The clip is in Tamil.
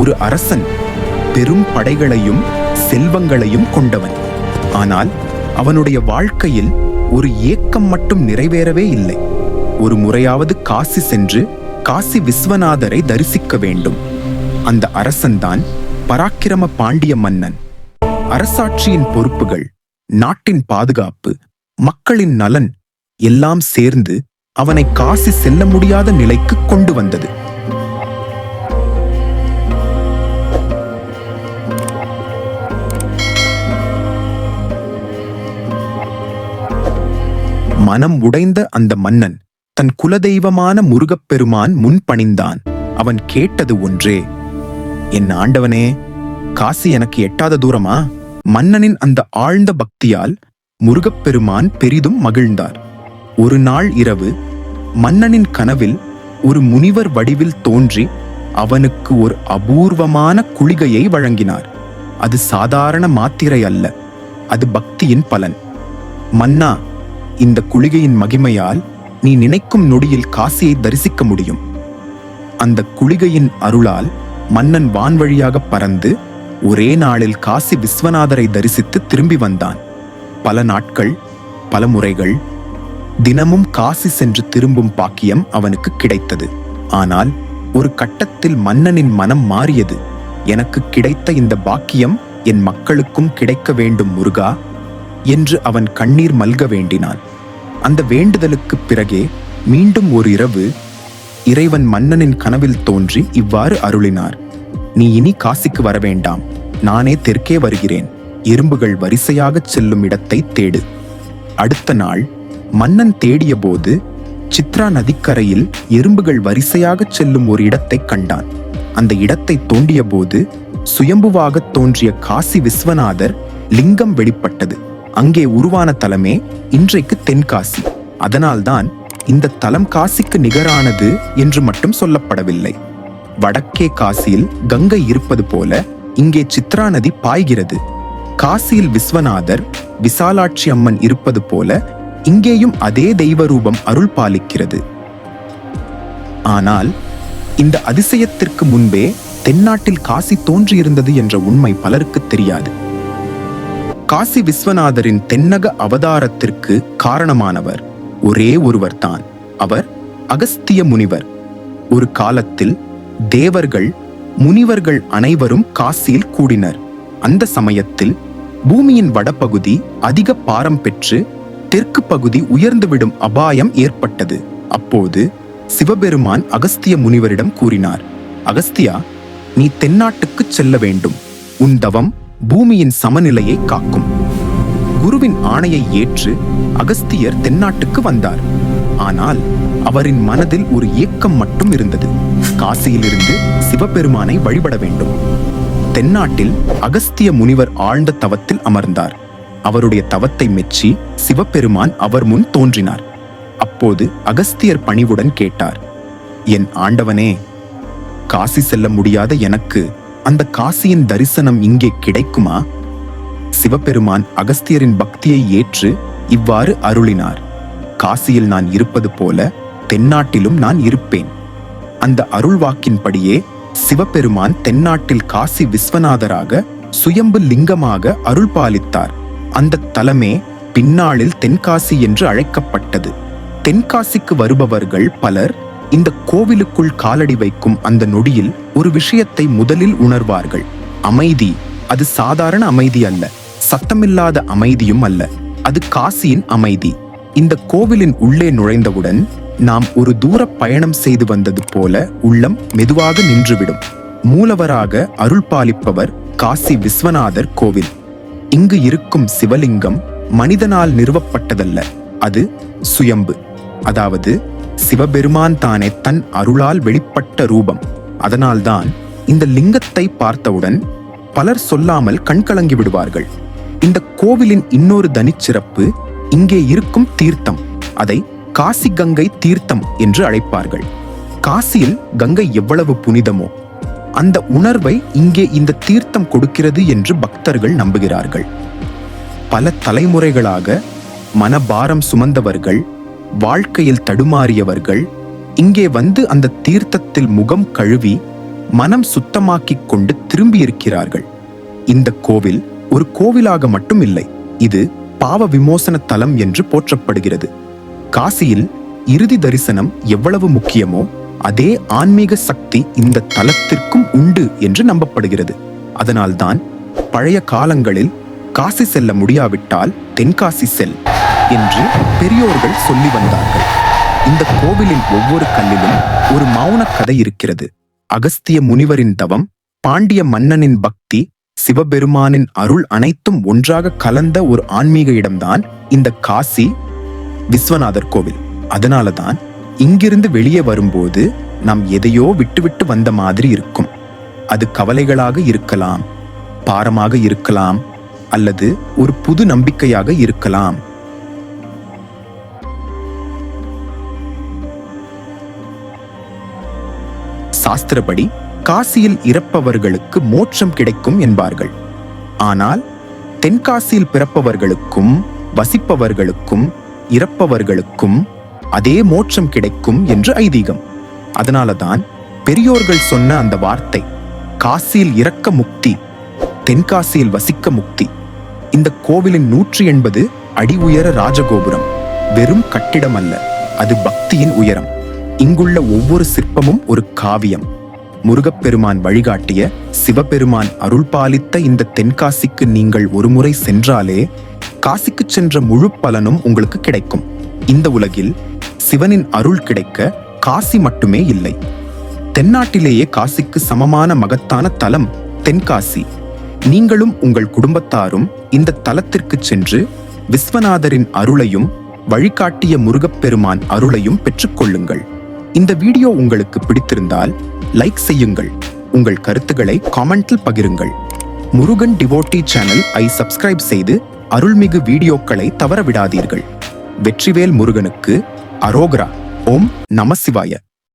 ஒரு அரசன் பெரும் படைகளையும் செல்வங்களையும் கொண்டவன். ஆனால் அவனுடைய வாழ்க்கையில் ஒரு ஏக்கம் மட்டும் நிறைவேறவே இல்லை. ஒரு முறையாவது காசி சென்று காசி விஸ்வநாதரை தரிசிக்க வேண்டும். அந்த அரசன்தான் பராக்கிரம பாண்டிய மன்னன். அரசாட்சியின் பொறுப்புகள் நாட்டின் பாதுகாப்பு மக்களின் நலன் எல்லாம் சேர்ந்து அவனை காசி செல்ல முடியாத நிலைக்கு கொண்டு வந்தது. மனம் உடைந்த அந்த மன்னன் தன் குலதெய்வமான முருகப்பெருமான் முன் பணிந்தான். அவன் கேட்டது ஒன்றே என் ஆண்டவனே காசி எனக்கு எட்டாத தூரமா? மன்னனின் அந்த ஆழ்ந்த பக்தியால் முருகப்பெருமான் பெரிதும் மகிழ்ந்தார். ஒரு நாள் இரவு மன்னனின் கனவில் ஒரு முனிவர் வடிவில் தோன்றி அவனுக்கு ஒரு அபூர்வமான குளிகையை வழங்கினார். அது சாதாரண மாத்திரை அல்ல அது பக்தியின் பலன். மன்னா இந்த குளிகையின் மகிமையால் நீ நினைக்கும் நொடியில் காசியை தரிசிக்க முடியும். அந்த குளிகையின் அருளால் மன்னன் வான்வழியாக பறந்து ஒரே நாளில் காசி விஸ்வநாதரை தரிசித்து திரும்பி வந்தான். பல நாட்கள் பல முறைகள் தினமும் காசி சென்று திரும்பும் பாக்கியம் அவனுக்கு கிடைத்தது. ஆனால் ஒரு கட்டத்தில் மன்னனின் மனம் மாறியது. எனக்கு கிடைத்த இந்த பாக்கியம் என் மக்களுக்கும் கிடைக்க வேண்டும் முருகா என்று அவன் கண்ணீர் மல்க வேண்டினான். அந்த வேண்டுதலுக்குப் பிறகே மீண்டும் ஒரு இரவு இறைவன் மன்னனின் கனவில் தோன்றி இவ்வாறு அருளினார். நீ இனி காசிக்கு வர வேண்டாம். நானே தெற்கே வருகிறேன். எறும்புகள் வரிசையாகச் செல்லும் இடத்தை தேடு. அடுத்த நாள் மன்னன் தேடியபோது சித்ரா நதிக்கரையில் எறும்புகள் வரிசையாகச் செல்லும் ஒரு இடத்தைக் கண்டான். அந்த இடத்தை தோண்டியபோது சுயம்புவாகத் தோன்றிய காசி விஸ்வநாதர் லிங்கம் வெளிப்பட்டது. அங்கே உருவான தலமே இன்றைக்கு தென்காசி. அதனால்தான் இந்த தலம் காசிக்கு நிகரானது என்று மட்டும் சொல்லப்படவில்லை. வடக்கே காசியில் கங்கை இருப்பது போல இங்கே சித்ரா நதி பாய்கிறது. காசியில் விஸ்வநாதர் விசாலாட்சி அம்மன் இருப்பது போல இங்கேயும் அதே தெய்வ ரூபம் அருள் பாலிக்கிறது. ஆனால் இந்த அதிசயத்திற்கு முன்பே தென்னாட்டில் காசி தோன்றியிருந்தது என்ற உண்மை பலருக்கு தெரியாது. காசி விஸ்வநாதரின் தென்னக அவதாரத்திற்கு காரணமானவர் ஒரே ஒருவர்தான். அவர் அகஸ்திய முனிவர். ஒரு காலத்தில் தேவர்கள் முனிவர்கள் அனைவரும் காசியில் கூடினர். அந்த சமயத்தில் பூமியின் வடபகுதி அதிக பாரம் பெற்று தெற்கு பகுதி உயர்ந்துவிடும் அபாயம் ஏற்பட்டது. அப்போது சிவபெருமான் அகஸ்திய முனிவரிடம் கூறினார் அகஸ்தியா நீ தென்னாட்டுக்குச் செல்ல வேண்டும். உன் தவம் பூமியின் சமநிலையை காக்கும். குருவின் ஆணையை ஏற்று அகஸ்தியர் தென்னாட்டுக்கு வந்தார். ஆனால் அவரின் மனதில் ஒரு ஏக்கம் மட்டும் இருந்தது. காசியிலிருந்து சிவபெருமானை வழிபட வேண்டும். தென்னாட்டில் அகஸ்திய முனிவர் ஆழ்ந்த தவத்தில் அமர்ந்தார். அவருடைய தவத்தை மெச்சி சிவபெருமான் அவர் முன் தோன்றினார். அப்போது அகஸ்தியர் பணிவுடன் கேட்டார் என் ஆண்டவனே காசி செல்ல முடியாத எனக்கு அந்த காசியின் தரிசனம் இங்கே கிடைக்குமா? சிவபெருமான் அகஸ்தியரின் பக்தியை ஏற்று இவ்வாறு அருளினார். காசியில் நான் இருப்பது போல தென்னாட்டிலும் நான் இருப்பேன். அந்த அருள்வாக்கின்படியே சிவபெருமான் தென்னாட்டில் காசி விஸ்வநாதராக சுயம்பு லிங்கமாக அருள் பாலித்தார் அந்த தலமே பின்னாளில் தென்காசி என்று அழைக்கப்பட்டது. தென்காசிக்கு வருபவர்கள் பலர் இந்த கோவிலுக்குள் காலடி வைக்கும் அந்த நொடியில் ஒரு விஷயத்தை முதலில் உணர்வார்கள். அமைதி அது சாதாரண அமைதி அல்ல. சத்தமில்லாத அமைதியும் அல்ல. அது காசியின் அமைதி. இந்த கோவிலின் உள்ளே நுழைந்தவுடன் நாம் ஒரு தூர பயணம் செய்து வந்தது போல உள்ளம் மெதுவாக நின்றுவிடும். மூலவராக அருள் பாலிப்பவர் காசி விஸ்வநாதர் கோவில். இங்கு இருக்கும் சிவலிங்கம் மனிதனால் நிறுவப்பட்டதல்ல. அது சுயம்பு. அதாவது சிவபெருமான் தானே தன் அருளால் வெளிப்பட்ட ரூபம். அதனால்தான் இந்த லிங்கத்தை பார்த்தவுடன் பலர் சொல்லாமல் கண்கலங்கி விடுவார்கள். இந்த கோவிலின் இன்னொரு தனிச்சிறப்பு இங்கே இருக்கும் தீர்த்தம் அதை காசி கங்கை தீர்த்தம் என்று அழைப்பார்கள். காசியில் கங்கை எவ்வளவு புனிதமோ அந்த உணர்வை இங்கே இந்த தீர்த்தம் கொடுக்கிறது என்று பக்தர்கள் நம்புகிறார்கள். பல தலைமுறைகளாக மனபாரம் சுமந்தவர்கள் வாழ்க்கையில் தடுமாறியவர்கள் இங்கே வந்து அந்த தீர்த்தத்தில் முகம் கழுவி மனம் சுத்தமாக்கிக் கொண்டு திரும்பியிருக்கிறார்கள். இந்த கோவில் ஒரு கோவிலாக மட்டும் இல்லை இது பாவ விமோசன தலம் என்று போற்றப்படுகிறது. காசியில் இறுதி தரிசனம் எவ்வளவு முக்கியமோ அதே ஆன்மீக சக்தி இந்த தலத்திற்கும் உண்டு என்று நம்பப்படுகிறது. அதனால்தான் பழைய காலங்களில் காசி செல்ல முடியாவிட்டால் தென்காசி செல் என்று பெரியோர்கள் சொல்லி வந்தார்கள். இந்த கோவிலின் ஒவ்வொரு கல்லிலும் ஒரு மௌன கதை இருக்கிறது. அகஸ்திய முனிவரின் தவம் பாண்டிய மன்னனின் பக்தி சிவபெருமானின் அருள் அனைத்தும் ஒன்றாக கலந்த ஒரு ஆன்மீக இடம்தான் இந்த காசி விஸ்வநாதர் கோவில். அதனாலதான் இங்கிருந்து வெளியே வரும்போது நாம் எதையோ விட்டுவிட்டு வந்த மாதிரி இருக்கும். அது கவலைகளாக இருக்கலாம் பாரமாக இருக்கலாம் அல்லது ஒரு புது நம்பிக்கையாக இருக்கலாம். சாஸ்திரப்படி காசியில் இறப்பவர்களுக்கு மோட்சம் கிடைக்கும் என்பார்கள். ஆனால் தென்காசியில் பிறப்பவர்களுக்கும் வசிப்பவர்களுக்கும் இறப்பவர்களுக்கும் அதே மோட்சம் கிடைக்கும் என்று ஐதீகம். அதனாலதான் பெரியோர்கள் சொன்ன அந்த வார்த்தை காசியில் இறக்க முக்தி தென்காசியில் வசிக்க முக்தி. இந்த கோவிலின் நூற்றி எண்பது அடி உயர ராஜகோபுரம் வெறும் கட்டிடம் அல்ல அது பக்தியின் உயரம். இங்குள்ள ஒவ்வொரு சிற்பமும் ஒரு காவியம். முருகப்பெருமான் வழிகாட்டிய சிவபெருமான் அருள் பாலித்த இந்த தென்காசிக்கு நீங்கள் ஒருமுறை சென்றாலே காசிக்கு சென்ற முழு பலனும் உங்களுக்கு கிடைக்கும். இந்த உலகில் சிவனின் அருள் கிடைக்க காசி மட்டுமே இல்லை. தென்னாட்டிலேயே காசிக்கு சமமான மகத்தான தலம் தென்காசி. நீங்களும் உங்கள் குடும்பத்தாரும் இந்த தலத்திற்கு சென்று விஸ்வநாதரின் அருளையும் வழிகாட்டிய முருகப்பெருமான் அருளையும் பெற்றுக்கொள்ளுங்கள் இந்த வீடியோ உங்களுக்கு பிடித்திருந்தால் லைக் செய்யுங்கள். உங்கள் கருத்துக்களை காமெண்டில் பகிருங்கள். முருகன் டிவோட்டி சேனல் ஐ சப்ஸ்கிரைப் செய்து அருள்மிகு வீடியோக்களை தவறவிடாதீர்கள். வெற்றிவேல் முருகனுக்கு அரோகரா. ஓம் நமசிவாய